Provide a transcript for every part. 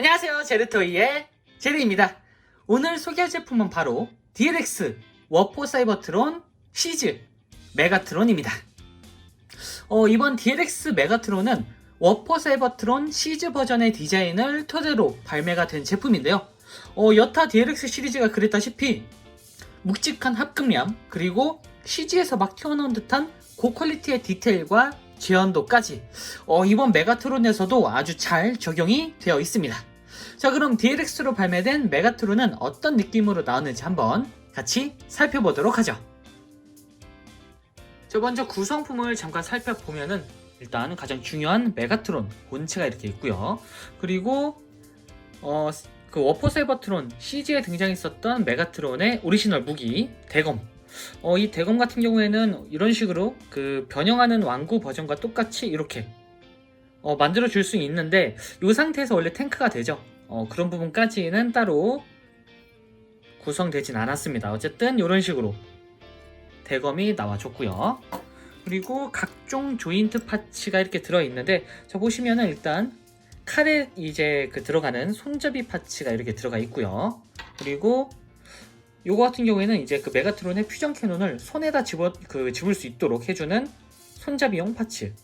안녕하세요. 제르토이의 제르입니다. 오늘 소개할 제품은 바로 DLX 워포 사이버트론 시즈 메가트론입니다. 어, 이번 DLX 메가트론은 워포 사이버트론 시즈 버전의 디자인을 토대로 발매가 된 제품인데요. 어, 여타 DLX 시리즈가 그랬다시피 묵직한 합금량 그리고 CG에서 막 튀어나온 듯한 고퀄리티의 디테일과 재현도까지 어, 이번 메가트론에서도 아주 잘 적용이 되어 있습니다. 자 그럼 DLX로 발매된 메가트론은 어떤 느낌으로 나오는지 한번 같이 살펴보도록 하죠. 자 먼저 구성품을 잠깐 살펴보면은 일단 가장 중요한 메가트론 본체가 이렇게 있고요. 그리고 어, 그 워퍼 세버트론 CG에 등장했었던 메가트론의 오리지널 무기 대검 어, 이 대검 같은 경우에는 이런 식으로 그 변형하는 왕구 버전과 똑같이 이렇게 어, 만들어 줄 수 있는데 이 상태에서 원래 탱크가 되죠. 어, 그런 부분까지는 따로 구성되진 않았습니다. 어쨌든 이런 식으로 대검이 나와줬고요. 그리고 각종 조인트 파츠가 이렇게 들어 있는데 자 보시면은 일단 칼에 이제 그 들어가는 손잡이 파츠가 이렇게 들어가 있고요. 그리고 요거 같은 경우에는 이제 그 메가트론의 퓨전 캐논을 손에다 집어 그 집을 수 있도록 해주는 손잡이용 파츠.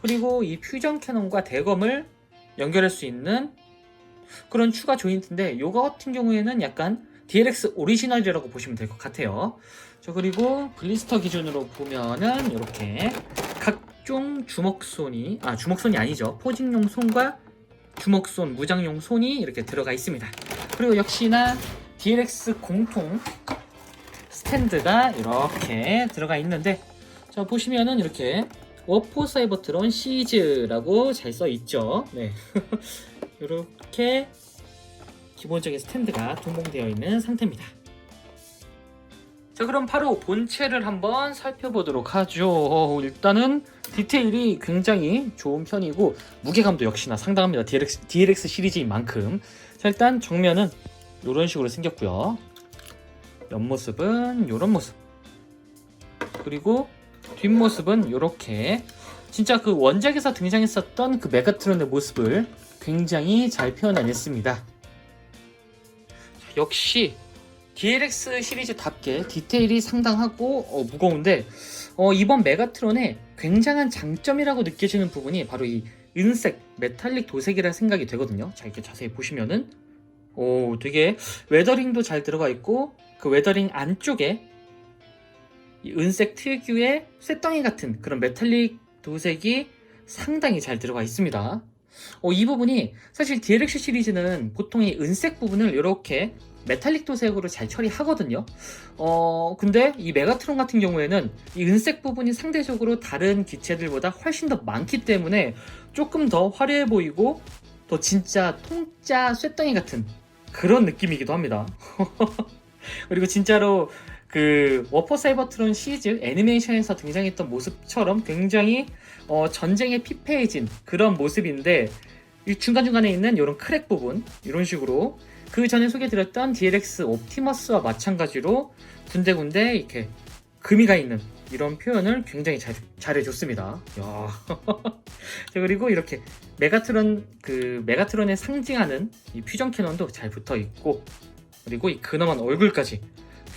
그리고 이 퓨전 캐논과 대검을 연결할 수 있는 그런 추가 조인트인데 요거 같은 경우에는 약간 DLX 오리지널이라고 보시면 될 것 같아요. 저 그리고 블리스터 기준으로 보면은 이렇게 각종 주먹손이 아 주먹손이 아니죠 포징용 손과 주먹손 무장용 손이 이렇게 들어가 있습니다. 그리고 역시나 DLX 공통 스탠드가 이렇게 들어가 있는데 자 보시면은 이렇게 워포 사이버트론 시즈라고 잘 써 있죠. 네. 이렇게 기본적인 스탠드가 동봉되어 있는 상태입니다. 자 그럼 바로 본체를 한번 살펴보도록 하죠. 어, 일단은 디테일이 굉장히 좋은 편이고 무게감도 역시나 상당합니다. DLX, DLX 시리즈인 만큼 자 일단 정면은 이런 식으로 생겼고요. 옆모습은 이런 모습. 그리고 뒷모습은 이렇게 진짜 그 원작에서 등장했었던 그 메가트론의 모습을 굉장히 잘 표현해냈습니다. 자, 역시 DLX 시리즈답게 디테일이 상당하고 어, 무거운데 어, 이번 메가트론의 굉장한 장점이라고 느껴지는 부분이 바로 이 은색 메탈릭 도색이라 생각이 되거든요. 자 이렇게 자세히 보시면은 오 되게 웨더링도 잘 들어가 있고 그 웨더링 안쪽에 이 은색 특유의 쇳덩이 같은 그런 메탈릭 도색이 상당히 잘 들어가 있습니다. 어, 이 부분이 사실 DLX 시리즈는 보통 이 은색 부분을 이렇게 메탈릭 도색으로 잘 처리하거든요. 어, 근데 이 메가트론 같은 경우에는 이 은색 부분이 상대적으로 다른 기체들보다 훨씬 더 많기 때문에 조금 더 화려해 보이고 더 진짜 통짜 쇳덩이 같은 그런 느낌이기도 합니다. 그리고 진짜로 그 워퍼 사이버트론 시리즈 애니메이션에서 등장했던 모습처럼 굉장히 어, 전쟁에 피폐해진 그런 모습인데 이 중간중간에 있는 이런 크랙 부분 이런 식으로 그 전에 소개드렸던 DLX 옵티머스와 마찬가지로 군데군데 이렇게 금이가 있는 이런 표현을 굉장히 잘, 잘해줬습니다. 야. 자, 그리고 이렇게 메가트론 그 메가트론에 상징하는 이 퓨전 캐논도 잘 붙어 있고 그리고 이 근엄한 얼굴까지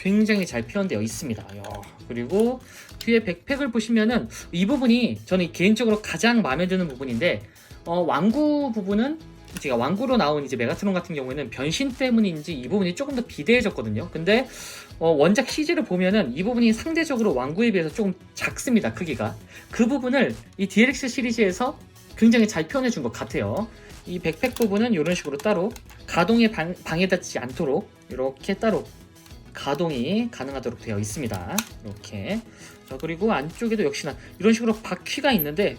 굉장히 잘 표현되어 있습니다. 야, 그리고 뒤에 백팩을 보시면은 이 부분이 저는 개인적으로 가장 마음에 드는 부분인데 어, 왕구 부분은 제가 왕구로 나온 이제 메가트론 같은 경우에는 변신 때문인지 이 부분이 조금 더 비대해졌거든요. 근데 어, 원작 CG를 보면은 이 부분이 상대적으로 왕구에 비해서 조금 작습니다. 크기가 그 부분을 이 DLX 시리즈에서 굉장히 잘 표현해 준 것 같아요. 이 백팩 부분은 이런 식으로 따로 가동에 방, 방해받지 않도록 이렇게 따로 가동이 가능하도록 되어 있습니다. 이렇게. 자, 그리고 안쪽에도 역시나 이런 식으로 바퀴가 있는데,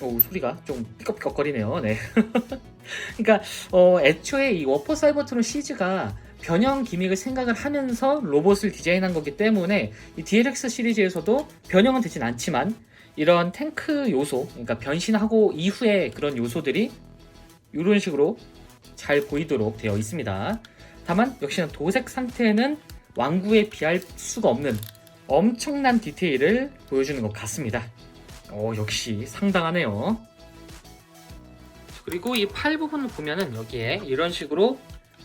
오, 소리가 좀 삐걱삐걱거리네요. 네. 그러니까, 어, 애초에 이 워퍼 사이버트론 시즈가 변형 기믹을 생각을 하면서 로봇을 디자인한 거기 때문에 이 DLX 시리즈에서도 변형은 되진 않지만 이런 탱크 요소, 그러니까 변신하고 이후에 그런 요소들이 이런 식으로 잘 보이도록 되어 있습니다. 다만 역시나 도색 상태는 왕구에 비할 수가 없는 엄청난 디테일을 보여주는 것 같습니다. 어, 역시 상당하네요. 그리고 이 팔 부분을 보면은 여기에 이런 식으로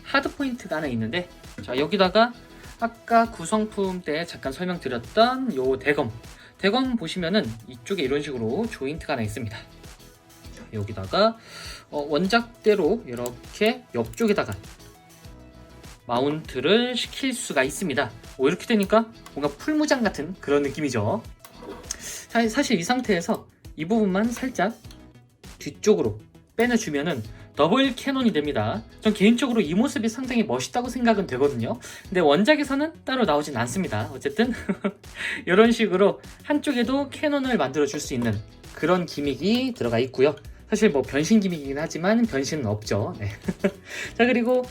하드 포인트가 하나 있는데 자 여기다가 아까 구성품 때 잠깐 설명드렸던 요 대검 대검 보시면은 이쪽에 이런 식으로 조인트가 하나 있습니다 자, 여기다가 어, 원작대로 이렇게 옆쪽에다가 마운트를 시킬 수가 있습니다 오, 이렇게 되니까 뭔가 풀무장 같은 그런 느낌이죠 사- 사실 이 상태에서 이 부분만 살짝 뒤쪽으로 빼내주면은 더블 캐논이 됩니다. 전 개인적으로 이 모습이 상당히 멋있다고 생각은 되거든요. 근데 원작에서는 따로 나오진 않습니다. 어쨌든 이런 식으로 한쪽에도 캐논을 만들어 줄 수 있는 그런 기믹이 들어가 있고요. 사실 뭐 변신 기믹이긴 하지만 변신은 없죠. 네. 자 그리고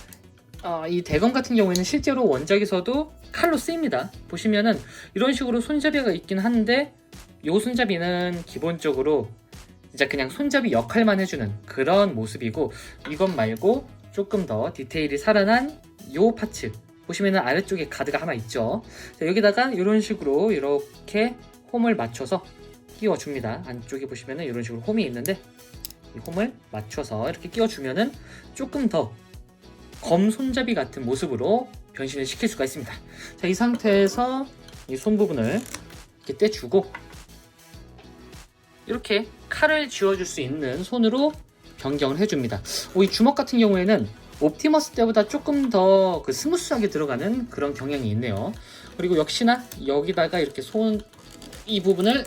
어, 이 대검 같은 경우에는 실제로 원작에서도 칼로 쓰입니다. 보시면은 이런 식으로 손잡이가 있긴 한데 이 손잡이는 기본적으로 진짜 그냥 손잡이 역할만 해주는 그런 모습이고 이것 말고 조금 더 디테일이 살아난 요 파츠. 보시면은 아래쪽에 가드가 하나 있죠. 자, 여기다가 이런 식으로 이렇게 홈을 맞춰서 끼워줍니다. 안쪽에 보시면은 이런 식으로 홈이 있는데 이 홈을 맞춰서 이렇게 끼워주면은 조금 더 검 손잡이 같은 모습으로 변신을 시킬 수가 있습니다 자, 이 상태에서 이 손 부분을 이렇게 떼주고 이렇게 칼을 쥐어줄 수 있는 손으로 변경을 해줍니다. 오, 이 주먹 같은 경우에는 옵티머스 때보다 조금 더 그 스무스하게 들어가는 그런 경향이 있네요. 그리고 역시나 여기다가 이렇게 손 이 부분을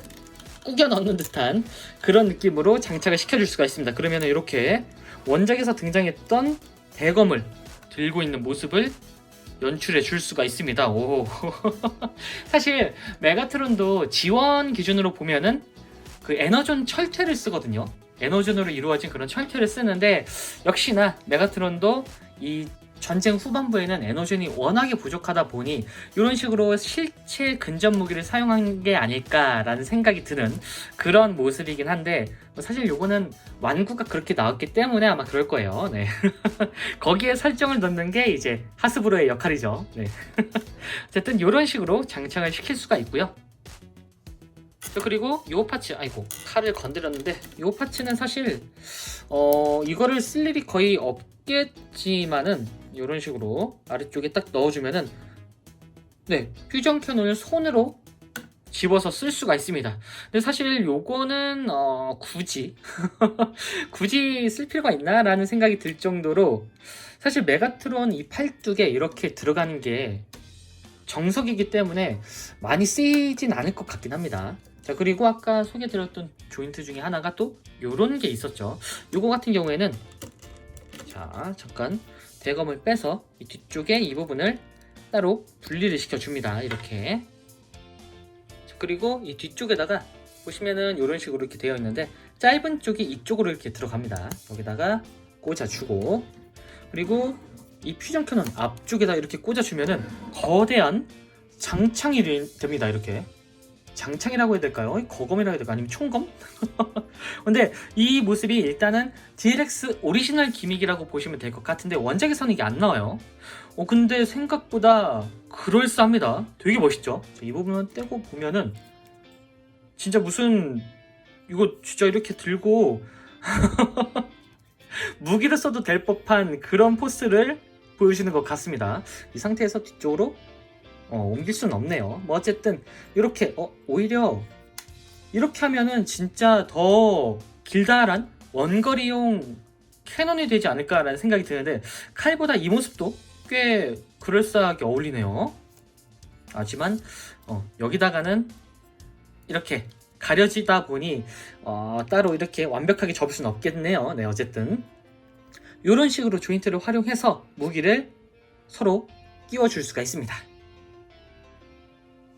꾸겨 넣는 듯한 그런 느낌으로 장착을 시켜줄 수가 있습니다. 그러면 이렇게 원작에서 등장했던 대검을 들고 있는 모습을 연출해 줄 수가 있습니다. 오. 사실 메가트론도 지원 기준으로 보면은 그 에너존 철퇴를 쓰거든요. 에너존으로 이루어진 그런 철퇴를 쓰는데 역시나 메가트론도 이 전쟁 후반부에는 에너존이 워낙에 부족하다 보니 이런 식으로 실체 근접 무기를 사용한 게 아닐까라는 생각이 드는 그런 모습이긴 한데 뭐 사실 요거는 완구가 그렇게 나왔기 때문에 아마 그럴 거예요. 네. 거기에 설정을 넣는 게 이제 하스브로의 역할이죠. 네. 어쨌든 이런 식으로 장착을 시킬 수가 있고요. 자, 그리고 요 파츠 아이고 칼을 건드렸는데 요 파츠는 사실 어 이거를 쓸 일이 거의 없겠지만은 이런 식으로 아래쪽에 딱 넣어주면은 네 퓨전 캐논을 손으로 집어서 쓸 수가 있습니다. 근데 사실 요거는 어 굳이 굳이 쓸 필요가 있나라는 생각이 들 정도로 사실 메가트론 이 팔뚝에 이렇게 들어가는 게 정석이기 때문에 많이 쓰이진 않을 것 같긴 합니다. 자 그리고 아까 소개드렸던 조인트 중에 하나가 또 요런 게 있었죠. 요거 같은 경우에는 자 잠깐 대검을 빼서 이 뒤쪽에 이 부분을 따로 분리를 시켜줍니다. 이렇게 자, 그리고 이 뒤쪽에다가 보시면은 이런 식으로 이렇게 되어 있는데 짧은 쪽이 이쪽으로 이렇게 들어갑니다. 여기다가 꽂아주고 그리고 이 퓨전 캐논 앞쪽에다 이렇게 꽂아주면은 거대한 장창이 되- 됩니다. 이렇게 장창이라고 해야 될까요? 거검이라고 해야 될까요? 아니면 총검? 근데 이 모습이 일단은 DLX 오리지널 기믹이라고 보시면 될 것 같은데 원작에서는 이게 안 나와요. 어 근데 생각보다 그럴싸합니다. 되게 멋있죠? 자, 이 부분을 떼고 보면은 진짜 무슨 이거 진짜 이렇게 들고 무기를 써도 될 법한 그런 포스를 보여주는 것 같습니다. 이 상태에서 뒤쪽으로 어, 옮길 수는 없네요. 뭐 어쨌든 이렇게 어, 오히려 이렇게 하면은 진짜 더 길다란 원거리용 캐논이 되지 않을까라는 생각이 드는데 칼보다 이 모습도 꽤 그럴싸하게 어울리네요. 하지만 어, 여기다가는 이렇게 가려지다 보니 어, 따로 이렇게 완벽하게 접을 수는 없겠네요. 네, 어쨌든 이런 식으로 조인트를 활용해서 무기를 서로 끼워줄 수가 있습니다.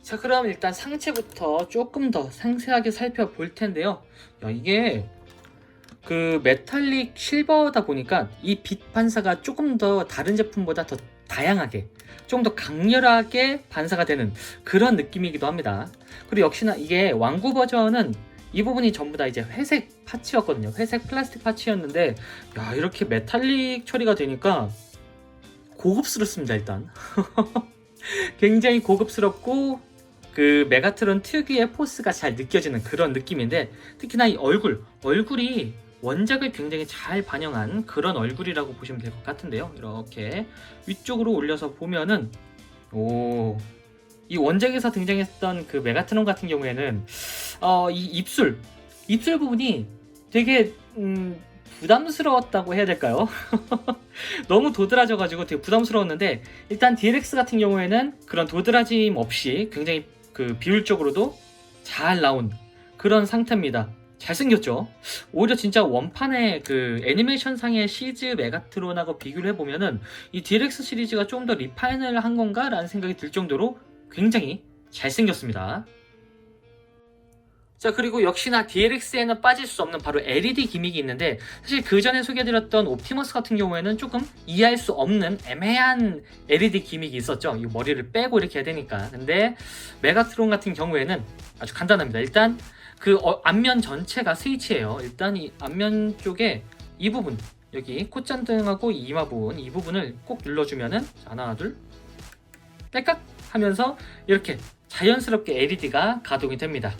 자, 그럼 일단 상체부터 조금 더 상세하게 살펴볼 텐데요. 야, 이게 그 메탈릭 실버다 보니까 이 빛 반사가 조금 더 다른 제품보다 더 다양하게 좀 더 강렬하게 반사가 되는 그런 느낌이기도 합니다. 그리고 역시나 이게 왕구 버전은 이 부분이 전부 다 이제 회색 파츠였거든요. 회색 플라스틱 파츠였는데 야 이렇게 메탈릭 처리가 되니까 고급스럽습니다 일단. 굉장히 고급스럽고 그 메가트론 특유의 포스가 잘 느껴지는 그런 느낌인데 특히나 이 얼굴 얼굴이 원작을 굉장히 잘 반영한 그런 얼굴이라고 보시면 될 것 같은데요. 이렇게 위쪽으로 올려서 보면은 오. 이 원작에서 등장했던 그 메가트론 같은 경우에는 어, 이 입술 입술 부분이 되게 음, 부담스러웠다고 해야 될까요? 너무 도드라져가지고 되게 부담스러웠는데 일단 DLX 같은 경우에는 그런 도드라짐 없이 굉장히 그 비율적으로도 잘 나온 그런 상태입니다. 잘생겼죠? 오히려 진짜 원판의 그 애니메이션상의 시즈 메가트론하고 비교를 해보면은 이 DLX 시리즈가 좀 더 리파인을 한 건가? 라는 생각이 들 정도로 굉장히 잘생겼습니다. 자 그리고 역시나 DLX에는 빠질 수 없는 바로 LED 기믹이 있는데 사실 그 전에 소개해드렸던 옵티머스 같은 경우에는 조금 이해할 수 없는 애매한 LED 기믹이 있었죠. 이 머리를 빼고 이렇게 해야 되니까. 근데 메가트론 같은 경우에는 아주 간단합니다. 일단 그 어- 앞면 전체가 스위치예요. 일단 이 앞면 쪽에 이 부분 여기 콧잔등하고 이마 부분 이 부분을 꼭 눌러주면은 자, 하나 둘 딸깍 하면서 이렇게 자연스럽게 LED가 가동이 됩니다.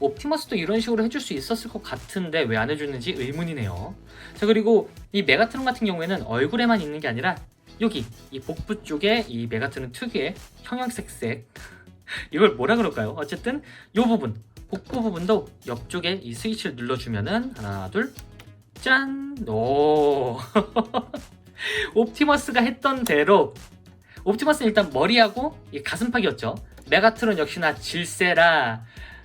옵티머스도 이런 식으로 해줄 수 있었을 것 같은데 왜 안 해주는지 의문이네요. 자 그리고 이 메가트론 같은 경우에는 얼굴에만 있는 게 아니라 여기 이 복부 쪽에 이 메가트론 특유의 형형색색 이걸 뭐라 그럴까요? 어쨌든 이 부분 복부 부분도 옆쪽에 이 스위치를 눌러주면은 하나 둘 짠! 오 옵티머스가 했던 대로 옵티머스는 일단 머리하고 이 가슴팍이었죠. 메가트론 역시나 질세라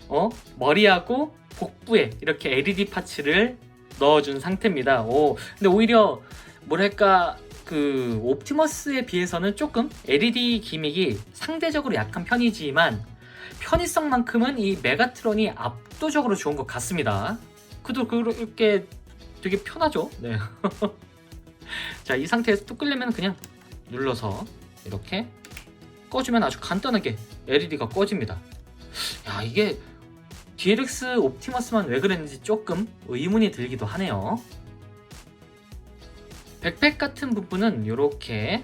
어 머리하고 복부에 이렇게 LED 파츠를 넣어준 상태입니다. 오 근데 오히려 뭐랄까 그 옵티머스에 비해서는 조금 LED 기믹이 상대적으로 약한 편이지만 편의성만큼은 이 메가트론이 압도적으로 좋은 것 같습니다. 그도 그렇게 되게 편하죠. 네. 자, 이 상태에서 또 끄려면 그냥 눌러서 이렇게 꺼주면 아주 간단하게 LED가 꺼집니다. 야, 이게 DLX 옵티머스만 왜 그랬는지 조금 의문이 들기도 하네요. 백팩 같은 부분은 이렇게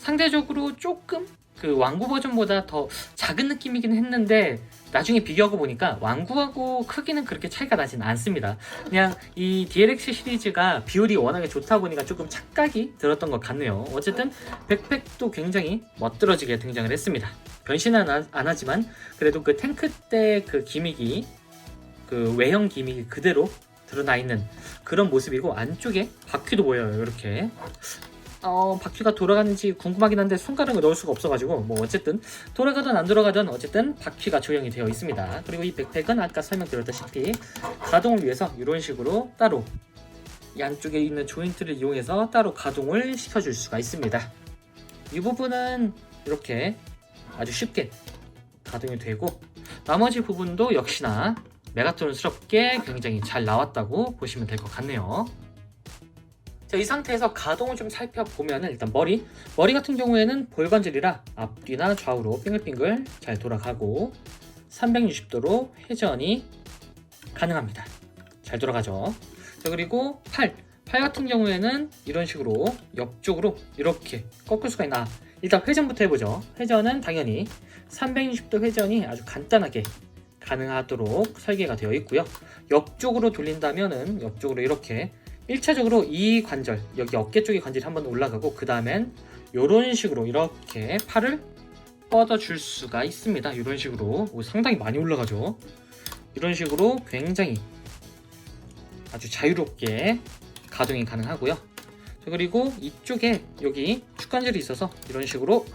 상대적으로 조금 그 왕구 버전보다 더 작은 느낌이긴 했는데 나중에 비교하고 보니까 왕구하고 크기는 그렇게 차이가 나진 않습니다. 그냥 이 DLX 시리즈가 비율이 워낙에 좋다 보니까 조금 착각이 들었던 것 같네요. 어쨌든 백팩도 굉장히 멋들어지게 등장을 했습니다. 변신은 안, 안 하지만 그래도 그 탱크 때 그 기믹이 그 외형 기믹이 그대로 드러나 있는 그런 모습이고 안쪽에 바퀴도 보여요. 이렇게 어, 바퀴가 돌아가는지 궁금하긴 한데 손가락을 넣을 수가 없어가지고 뭐 어쨌든 돌아가든 안 돌아가든 어쨌든 바퀴가 조형이 되어 있습니다. 그리고 이 백팩은 아까 설명드렸다시피 가동을 위해서 이런 식으로 따로 이 안쪽에 있는 조인트를 이용해서 따로 가동을 시켜줄 수가 있습니다. 이 부분은 이렇게 아주 쉽게 가동이 되고 나머지 부분도 역시나 메가트론스럽게 굉장히 잘 나왔다고 보시면 될 것 같네요. 자, 이 상태에서 가동을 좀 살펴보면 일단 머리 머리 같은 경우에는 볼관절이라 앞뒤나 좌우로 빙글빙글 잘 돌아가고 360도로 회전이 가능합니다. 잘 돌아가죠. 자, 그리고 팔. 팔 같은 경우에는 이런 식으로 옆쪽으로 이렇게 꺾을 수가 있나. 일단 회전부터 해보죠. 회전은 당연히 360도 회전이 아주 간단하게 가능하도록 설계가 되어 있고요. 옆쪽으로 돌린다면 은 옆쪽으로 이렇게 1차적으로 이 관절, 여기 어깨 쪽의 관절이 한번 올라가고 그 다음엔 이런 식으로 이렇게 팔을 뻗어줄 수가 있습니다. 이런 식으로 오, 상당히 많이 올라가죠. 이런 식으로 굉장히 아주 자유롭게 가동이 가능하고요. 자, 그리고 이쪽에 여기 축관절이 있어서 이런 식으로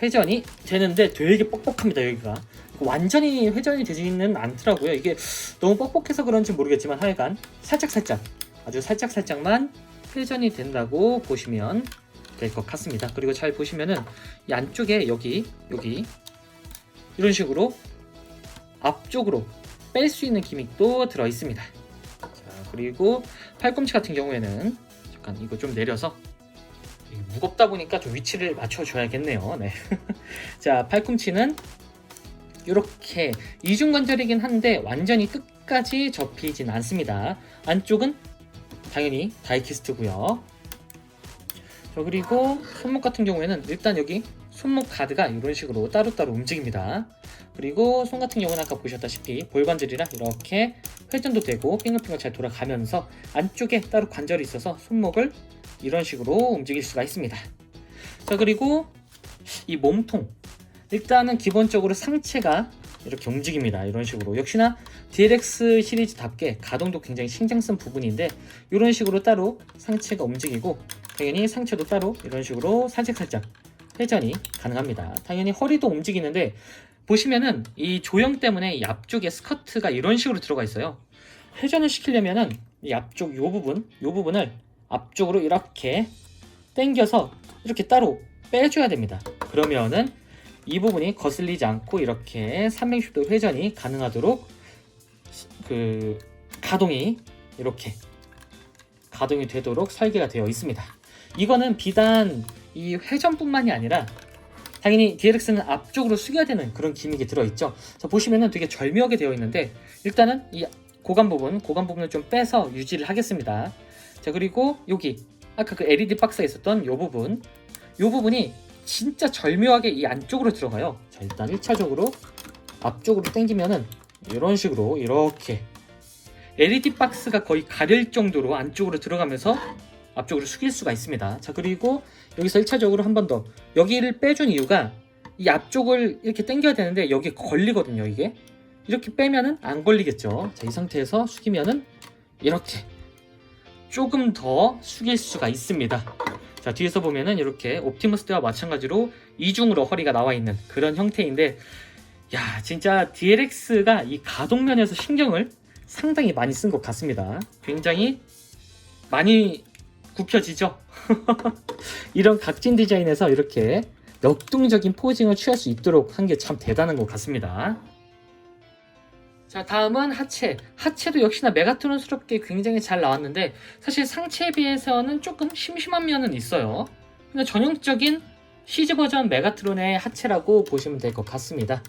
회전이 되는데 되게 뻑뻑합니다. 여기가 완전히 회전이 되지는 않더라고요. 이게 너무 뻑뻑해서 그런지 모르겠지만 하여간 살짝 살짝 아주 살짝 살짝만 회전이 된다고 보시면 될 것 같습니다. 그리고 잘 보시면은 이 안쪽에 여기 여기 이런 식으로 앞쪽으로 뺄 수 있는 기믹도 들어 있습니다. 자, 그리고 팔꿈치 같은 경우에는 잠깐 이거 좀 내려서 무겁다 보니까 좀 위치를 맞춰줘야겠네요. 네. 자, 팔꿈치는 이렇게 이중관절이긴 한데 완전히 끝까지 접히진 않습니다. 안쪽은 당연히 다이키스트고요. 저 그리고 손목 같은 경우에는 일단 여기 손목 가드가 이런 식으로 따로따로 움직입니다. 그리고 손 같은 경우는 아까 보셨다시피 볼관절이라 이렇게 회전도 되고 핑글핑글 잘 돌아가면서 안쪽에 따로 관절이 있어서 손목을 이런 식으로 움직일 수가 있습니다. 자 그리고 이 몸통 일단은 기본적으로 상체가 이렇게 움직입니다. 이런 식으로 역시나 DLX 시리즈답게 가동도 굉장히 신경 쓴 부분인데 이런 식으로 따로 상체가 움직이고 당연히 상체도 따로 이런 식으로 살짝살짝 회전이 가능합니다. 당연히 허리도 움직이는데 보시면은 이 조형 때문에 이 앞쪽에 스커트가 이런 식으로 들어가 있어요. 회전을 시키려면은 이 앞쪽 이 부분, 이 부분을 앞쪽으로 이렇게 당겨서 이렇게 따로 빼줘야 됩니다. 그러면은 이 부분이 거슬리지 않고 이렇게 360도 회전이 가능하도록 그 가동이 이렇게 가동이 되도록 설계가 되어 있습니다. 이거는 비단 이 회전뿐만이 아니라 당연히 DLX는 앞쪽으로 숙여야 되는 그런 기믹이 들어있죠. 자, 보시면은 되게 절묘하게 되어 있는데 일단은 이 고관 부분, 고관 부분을 좀 빼서 유지를 하겠습니다. 자, 그리고 여기 아까 그 LED 박스에 있었던 이 부분, 이 부분이 진짜 절묘하게 이 안쪽으로 들어가요. 자, 일단 1차적으로 앞쪽으로 당기면은 이런 식으로 이렇게 LED 박스가 거의 가릴 정도로 안쪽으로 들어가면서 앞쪽으로 숙일 수가 있습니다. 자, 그리고 여기서 1차적으로 한 번 더 여기를 빼준 이유가 이 앞쪽을 이렇게 당겨야 되는데 여기에 걸리거든요, 이게. 이렇게 빼면은 안 걸리겠죠. 자, 이 상태에서 숙이면은 이렇게 조금 더 숙일 수가 있습니다. 자, 뒤에서 보면은 이렇게 옵티머스 때와 마찬가지로 이중으로 허리가 나와 있는 그런 형태인데 야, 진짜 DLX가 이 가동면에서 신경을 상당히 많이 쓴 것 같습니다. 굉장히 많이 굽혀지죠? 이런 각진 디자인에서 이렇게 역동적인 포징을 취할 수 있도록 한 게 참 대단한 것 같습니다. 자, 다음은 하체. 하체도 역시나 메가트론스럽게 굉장히 잘 나왔는데 사실 상체에 비해서는 조금 심심한 면은 있어요. 근데 전형적인 시즈 버전 메가트론의 하체라고 보시면 될 것 같습니다.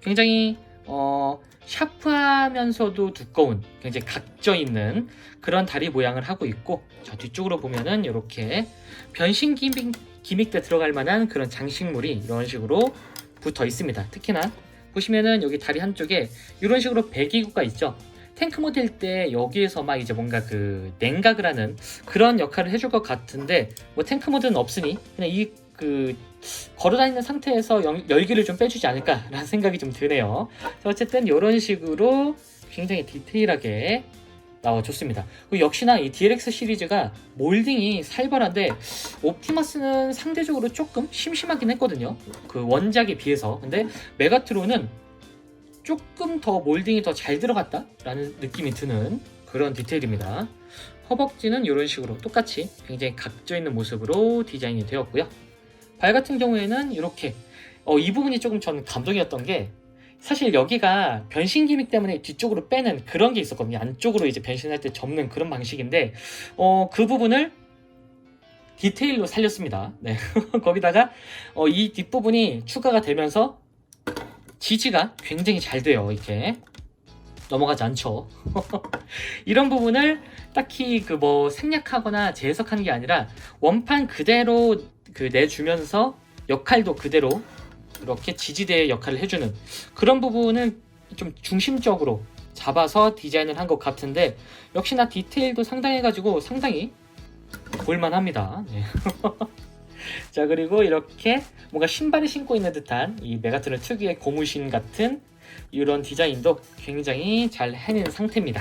굉장히 어, 샤프하면서도 두꺼운 굉장히 각져 있는 그런 다리 모양을 하고 있고 저 뒤쪽으로 보면은 이렇게 변신 기믹, 기믹 때 들어갈 만한 그런 장식물이 이런 식으로 붙어 있습니다. 특히나 보시면은 여기 다리 한쪽에 이런 식으로 배기구가 있죠. 탱크 모델 때 여기에서 막 이제 뭔가 그 냉각을 하는 그런 역할을 해줄 것 같은데 뭐 탱크 모드는 없으니 그냥 이 그 걸어다니는 상태에서 열, 열기를 좀 빼주지 않을까라는 생각이 좀 드네요. 자, 어쨌든 이런 식으로 굉장히 디테일하게 나와줬습니다. 그리고 역시나 이 DLX 시리즈가 몰딩이 살벌한데 옵티머스는 상대적으로 조금 심심하긴 했거든요. 그 원작에 비해서. 근데 메가트론은 조금 더 몰딩이 더 잘 들어갔다라는 느낌이 드는 그런 디테일입니다. 허벅지는 이런 식으로 똑같이 굉장히 각져 있는 모습으로 디자인이 되었고요. 발 같은 경우에는 이렇게 어, 이 부분이 조금 저는 감동이었던 게 사실 여기가 변신 기믹 때문에 뒤쪽으로 빼는 그런 게 있었거든요. 안쪽으로 이제 변신할 때 접는 그런 방식인데 어, 그 부분을 디테일로 살렸습니다. 네. 거기다가 어, 이 뒷부분이 추가가 되면서 지지가 굉장히 잘 돼요. 이렇게 넘어가지 않죠. 이런 부분을 딱히 그 뭐 생략하거나 재해석한 게 아니라 원판 그대로 그 내주면서 역할도 그대로 이렇게 지지대의 역할을 해주는 그런 부분은 좀 중심적으로 잡아서 디자인을 한 것 같은데 역시나 디테일도 상당해가지고 상당히 볼만합니다. 네. 자 그리고 이렇게 뭔가 신발을 신고 있는 듯한 이 메가트론 특유의 고무신 같은 이런 디자인도 굉장히 잘 해낸 상태입니다.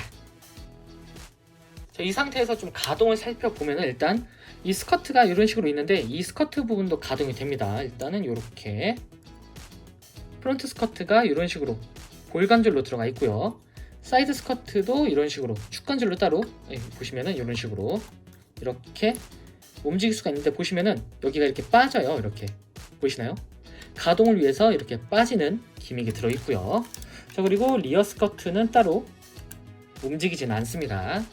자, 이 상태에서 좀 가동을 살펴보면 일단 이 스커트가 이런 식으로 있는데 이 스커트 부분도 가동이 됩니다. 일단은 이렇게 프론트 스커트가 이런 식으로 볼관절로 들어가 있고요. 사이드 스커트도 이런 식으로 축관절로 따로 예, 보시면은 이런 식으로 이렇게 움직일 수가 있는데 보시면은 여기가 이렇게 빠져요. 이렇게 보이시나요? 가동을 위해서 이렇게 빠지는 기믹이 들어 있고요. 자 그리고 리어 스커트는 따로 움직이지는 않습니다.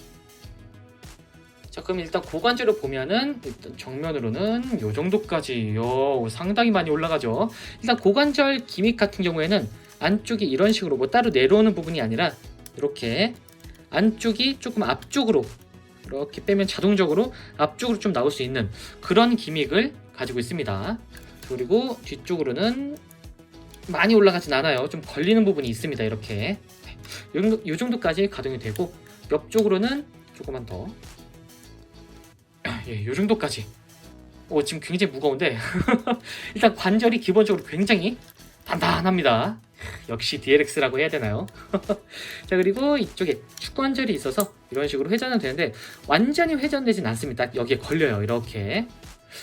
자 그럼 일단 고관절을 보면은 일단 정면으로는 요 정도까지요. 상당히 많이 올라가죠. 일단 고관절 기믹 같은 경우에는 안쪽이 이런 식으로 뭐 따로 내려오는 부분이 아니라 이렇게 안쪽이 조금 앞쪽으로 이렇게 빼면 자동적으로 앞쪽으로 좀 나올 수 있는 그런 기믹을 가지고 있습니다. 그리고 뒤쪽으로는 많이 올라가진 않아요. 좀 걸리는 부분이 있습니다 이렇게. 이, 이 정도까지 가동이 되고 옆쪽으로는 조금만 더 예, 이 정도까지. 오, 지금 굉장히 무거운데. 일단 관절이 기본적으로 굉장히 단단합니다. 역시 DLX라고 해야 되나요? 자 그리고 이쪽에 축관절이 있어서 이런 식으로 회전은 되는데 완전히 회전되진 않습니다. 딱 여기에 걸려요 이렇게.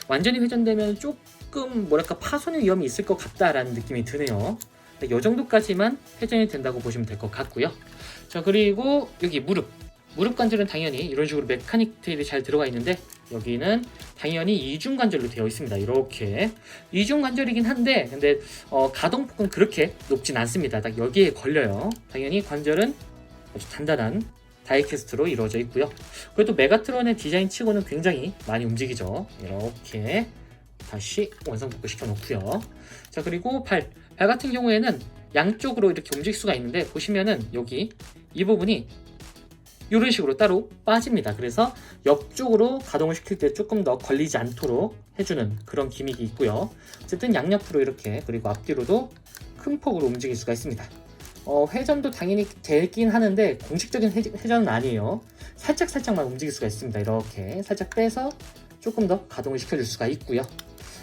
완전히 회전되면 조금 뭐랄까 파손의 위험이 있을 것 같다라는 느낌이 드네요. 이 정도까지만 회전이 된다고 보시면 될 것 같고요. 자 그리고 여기 무릎. 무릎 관절은 당연히 이런 식으로 메카닉 테일이 잘 들어가 있는데 여기는 당연히 이중 관절로 되어 있습니다. 이렇게 이중 관절이긴 한데 근데 어, 가동폭은 그렇게 높진 않습니다. 딱 여기에 걸려요. 당연히 관절은 아주 단단한 다이캐스트로 이루어져 있고요. 그래도 메가트론의 디자인 치고는 굉장히 많이 움직이죠. 이렇게 다시 원상복구 시켜 놓고요. 자 그리고 발, 발 같은 경우에는 양쪽으로 이렇게 움직일 수가 있는데 보시면은 여기 이 부분이 이런 식으로 따로 빠집니다. 그래서 옆쪽으로 가동을 시킬 때 조금 더 걸리지 않도록 해주는 그런 기믹이 있고요. 어쨌든 양옆으로 이렇게 그리고 앞뒤로도 큰 폭으로 움직일 수가 있습니다. 어, 회전도 당연히 되긴 하는데 공식적인 회, 회전은 아니에요. 살짝 살짝만 움직일 수가 있습니다. 이렇게 살짝 빼서 조금 더 가동을 시켜줄 수가 있고요.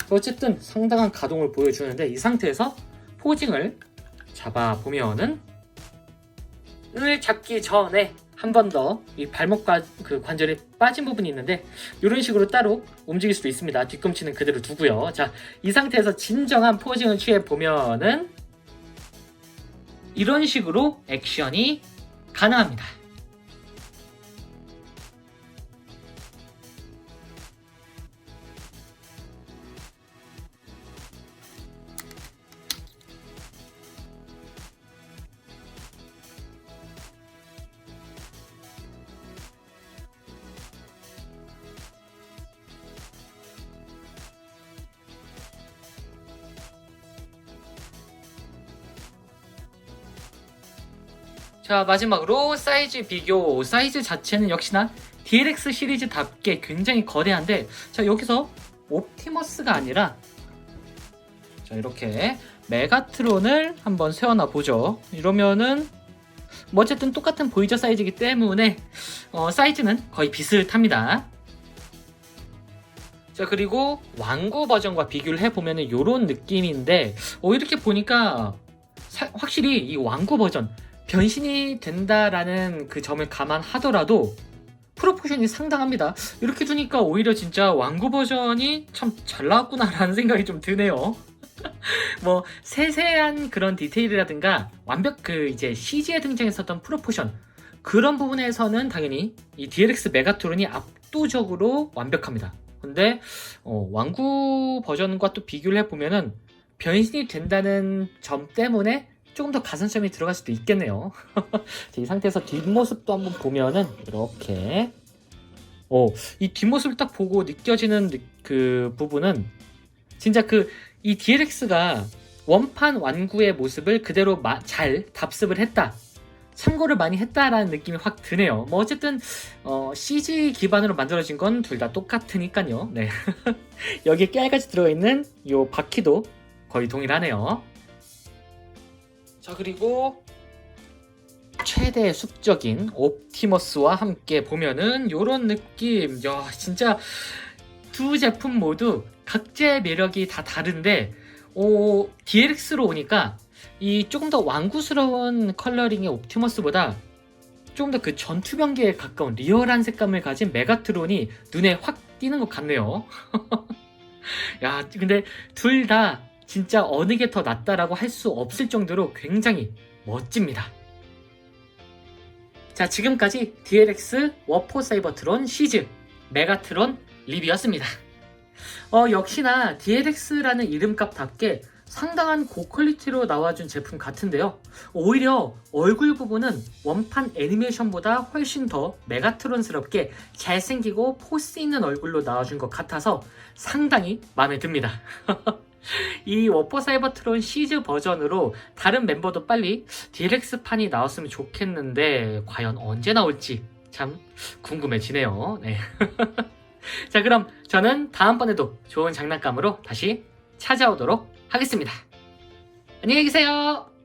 어쨌든 상당한 가동을 보여주는데 이 상태에서 포징을 잡아 보면은 을 잡기 전에 한 번 더 이 발목과 그 관절에 빠진 부분이 있는데 이런 식으로 따로 움직일 수도 있습니다. 뒤꿈치는 그대로 두고요. 자, 이 상태에서 진정한 포징을 취해 보면은 이런 식으로 액션이 가능합니다. 자 마지막으로 사이즈 비교. 사이즈 자체는 역시나 DLX 시리즈답게 굉장히 거대한데 자 여기서 옵티머스가 아니라 자 이렇게 메가트론을 한번 세워놔 보죠. 이러면은 뭐 어쨌든 똑같은 보이저 사이즈이기 때문에 어, 사이즈는 거의 비슷합니다. 자 그리고 왕구 버전과 비교를 해보면 이런 느낌인데 어, 이렇게 보니까 사- 확실히 이 왕구 버전 변신이 된다라는 그 점을 감안하더라도 프로포션이 상당합니다. 이렇게 두니까 오히려 진짜 왕구 버전이 참 잘 나왔구나라는 생각이 좀 드네요. 뭐 세세한 그런 디테일이라든가 완벽 그 이제 CG에 등장했었던 프로포션 그런 부분에서는 당연히 이 DLX 메가트론이 압도적으로 완벽합니다. 근데 어, 왕구 버전과 또 비교를 해보면은 변신이 된다는 점 때문에 조금 더 가산점이 들어갈 수도 있겠네요. 자, 이 상태에서 뒷모습도 한번 보면은 이렇게 어, 이 뒷모습을 딱 보고 느껴지는 느- 그 부분은 진짜 그 이 DLX가 원판 완구의 모습을 그대로 마- 잘 답습을 했다. 참고를 많이 했다라는 느낌이 확 드네요. 뭐 어쨌든 어, CG 기반으로 만들어진 건 둘 다 똑같으니까요. 네. 여기에 깨알같이 들어가 있는 이 바퀴도 거의 동일하네요. 자 그리고 최대 숙적인 옵티머스와 함께 보면은 요런 느낌 야 진짜 두 제품 모두 각자의 매력이 다 다른데 오, DLX로 오니까 이 조금 더 왕구스러운 컬러링의 옵티머스보다 조금 더 그 전투병기에 가까운 리얼한 색감을 가진 메가트론이 눈에 확 띄는 것 같네요. 야, 근데 둘 다 진짜 어느 게 더 낫다라고 할 수 없을 정도로 굉장히 멋집니다. 자, 지금까지 DLX 워포 사이버트론 시즈 메가트론 리뷰였습니다. 어, 역시나 DLX라는 이름값답게 상당한 고퀄리티로 나와준 제품 같은데요. 오히려 얼굴 부분은 원판 애니메이션보다 훨씬 더 메가트론스럽게 잘생기고 포스 있는 얼굴로 나와준 것 같아서 상당히 마음에 듭니다. 이 워퍼 사이버트론 시즈 버전으로 다른 멤버도 빨리 DLX판이 나왔으면 좋겠는데 과연 언제 나올지 참 궁금해지네요. 네. 자 그럼 저는 다음번에도 좋은 장난감으로 다시 찾아오도록 하겠습니다. 안녕히 계세요.